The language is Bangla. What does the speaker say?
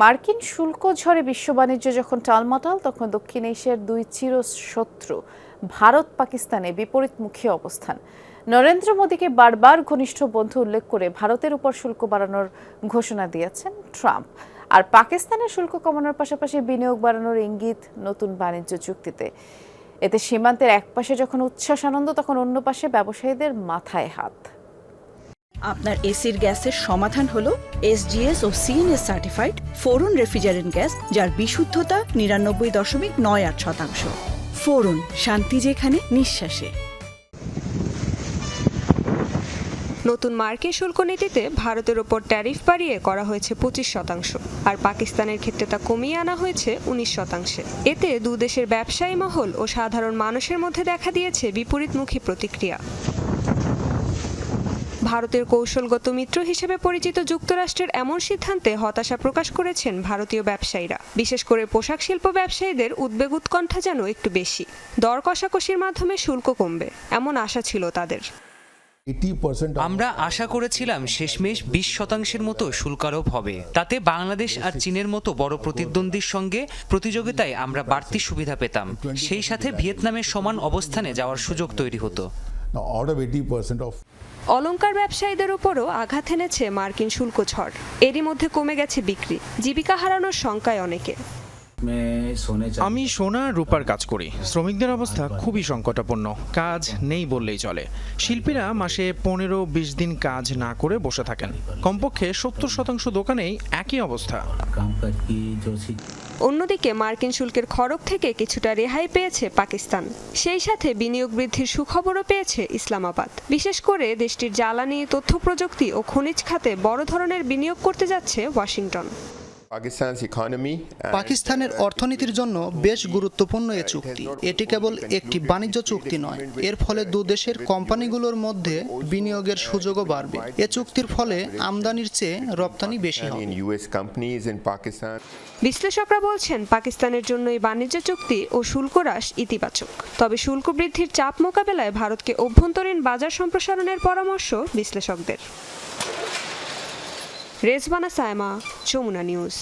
মার্কিন শুল্ক ঝড়ে বিশ্ব বাণিজ্য যখন টালমাটাল, তখন দক্ষিণ এশিয়ার দুই চিরশত্রু, ভারত পাকিস্তানে বিপরীতমুখী অবস্থান। নরেন্দ্র মোদীকে বারবার ঘনিষ্ঠ বন্ধু উল্লেখ করে ভারতের উপর শুল্ক বাড়ানোর ঘোষণা দিয়েছেন ট্রাম্প। আর পাকিস্তানের শুল্ক কমানোর পাশাপাশি বিনিয়োগ বাড়ানোর ইঙ্গিত নতুন বাণিজ্য চুক্তিতে। এতে সীমান্তের এক পাশে যখন উচ্ছ্বাস আনন্দ, তখন অন্য পাশে ব্যবসায়ীদের মাথায় হাত। আপনার এসির গ্যাসের সমাধান হলো এসজিএস ও সিএনএস সার্টিফাইড ফোরন রেফ্রিজারেন্ট গ্যাস, যার বিশুদ্ধতা নিরানব্বই দশমিক নয় আট শতাংশ। ফোরন, শান্তি যেখানে, নিঃশ্বাসে। নতুন মার্কিন শুল্ক নীতিতে ভারতের ওপর ট্যারিফ বাড়িয়ে করা হয়েছে পঁচিশ শতাংশ, আর পাকিস্তানের ক্ষেত্রে তা কমিয়ে আনা হয়েছে উনিশ শতাংশে। এতে দু দেশের ব্যবসায়ী মহল ও সাধারণ মানুষের মধ্যে দেখা দিয়েছে বিপরীতমুখী প্রতিক্রিয়া। ভারতের কৌশলগত মিত্র হিসেবে পরিচিত যুক্তরাষ্ট্রের এমন সিদ্ধান্তে হতাশা প্রকাশ করেছেন ভারতীয় ব্যবসায়ীরা। বিশেষ করে পোশাক শিল্প ব্যবসায়ীদের উদ্বেগ উৎকণ্ঠা যেন একটু বেশি। দর কষাকষির মাধ্যমে শুল্ক কমবে এমন আশা ছিল তাদের। আমরা আশা করেছিলাম শেষমেশ বিশ শতাংশের মতো শুল্কারোপ হবে। তাতে বাংলাদেশ আর চীনের মতো বড় প্রতিদ্বন্দ্বীর সঙ্গে প্রতিযোগিতায় আমরা বাড়তি সুবিধা পেতাম। সেই সাথে ভিয়েতনামের সমান অবস্থানে যাওয়ার সুযোগ তৈরি হতো। Now, out of 80% of অলংকার ব্যবসায়ীদের উপরও আঘাত এনেছে মার্কিন শুল্ক ঝড়। এরই মধ্যে কমে গেছে বিক্রি। জীবিকা হারানোর শঙ্কায় অনেকে। আমি সোনা রূপার কাজ করি। শ্রমিকদের অবস্থা খুবই সংকটাপন্ন। কাজ নেই বললেই চলে। শিল্পীরা মাসে পনেরো বিশ দিন কাজ না করে বসে থাকেন। কমপক্ষে সত্তর শতাংশ দোকানেই একই অবস্থা। অন্যদিকে মার্কিন শুল্কের খড়গ থেকে কিছুটা রেহাই পেয়েছে পাকিস্তান। সেই সাথে বিনিয়োগ বৃদ্ধির সুখবরও পেয়েছে ইসলামাবাদ। বিশেষ করে দেশটির জ্বালানি তথ্য প্রযুক্তি ও খনিজ খাতে বড় ধরনের বিনিয়োগ করতে যাচ্ছে ওয়াশিংটন। পাকিস্তানের অর্থনীতির জন্য বেশ গুরুত্বপূর্ণ এ চুক্তি। এটি কেবল একটি বাণিজ্য চুক্তি নয় এর ফলে দু দেশের কোম্পানিগুলোর মধ্যে বিনিয়োগের সুযোগও বাড়বে। এ চুক্তির ফলে আমদানির চেয়ে রপ্তানি বেশি হবে। বিশ্লেষকরা বলছেন পাকিস্তানের জন্য এই বাণিজ্য চুক্তি ও শুল্ক হ্রাস ইতিবাচক। তবে শুল্ক বৃদ্ধির চাপ মোকাবেলায় ভারতকে অভ্যন্তরীণ বাজার সম্প্রসারণের পরামর্শ বিশ্লেষকদের। রেজবানা সায়মা যমুনা নিউজ।